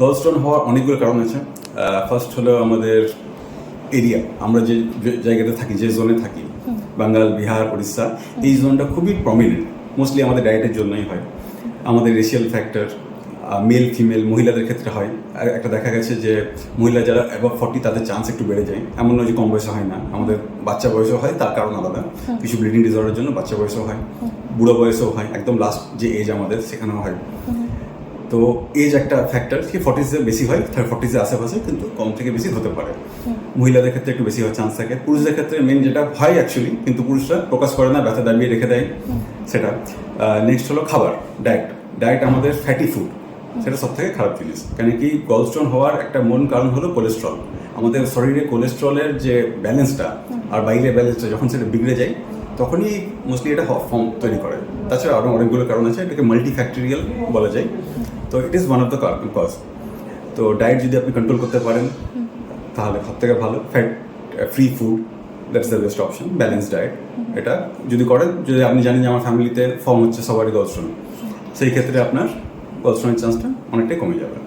Gallstone হওয়ার অনেকগুলো কারণ আছে। ফার্স্ট হলো আমাদের এরিয়া আমরা যে জায়গাতে থাকি, যে জোনে থাকি বাঙ্গাল বিহার, উড়িষ্যা, এই জোনটা খুবই প্রমিনেন্ট মোস্টলি আমাদের ডায়েটের জন্যই হয়। আমাদের রেশিয়াল ফ্যাক্টর মেল ফিমেল মহিলাদের ক্ষেত্রে হয়। আর একটা দেখা গেছে যে মহিলা যারা অ্যাবাভ ফর্টি তাদের চান্স একটু বেড়ে যায়। এমন নয় যে কম বয়সে হয় না। আমাদের বাচ্চা বয়সেও হয়, তার কারণ আলাদা। কিছু ব্লিডিং ডিসঅর্ডারের জন্য বাচ্চা বয়সেও হয়। বুড়ো বয়সেও হয়। একদম লাস্ট যে এজ আমাদের, সেখানেও হয়। তো এজ একটা ফ্যাক্টর কি ফর্টিজে বেশি হয় ফর্টিজের আশেপাশে কিন্তু কম থেকে বেশি হতে পারে। মহিলাদের ক্ষেত্রে একটু বেশি হওয়ার চান্স থাকে। পুরুষদের ক্ষেত্রে মেন যেটা হয় অ্যাকচুয়ালি কিন্তু পুরুষরা প্রকাশ করে না ব্যথা দাবিয়ে রেখে দেয়। সেটা নেক্সট হলো খাবার ডায়েট ডায়েট আমাদের ফ্যাটি ফুড সেটা সব থেকে খারাপ জিনিস। কেন কি গলস্টোন হওয়ার একটা মূল কারণ হলো কোলেস্ট্রল আমাদের শরীরে কোলেস্ট্রলের যে ব্যালেন্সটা আর বাইরের ব্যালেন্সটা যখন সেটা বিগড়ে যায় তখনই মোস্টলি এটা ফর্ম তৈরি করে। তাছাড়া আরও অনেকগুলো কারণ আছে, এটাকে মাল্টি ফ্যাক্টরিয়াল বলা যায়। তো it is one of the cause তো ডায়েট যদি আপনি কন্ট্রোল করতে পারেন, তাহলে সব থেকে ভালো fat free food that's the best option balance diet এটা যদি করেন, যদি আপনি জানেন যে আমার ফ্যামিলিতে ফর্ম হচ্ছে সবারই গলস্টোন সেই ক্ষেত্রে আপনার গলস্টোনের চান্সটা অনেকটাই কমে যাবে।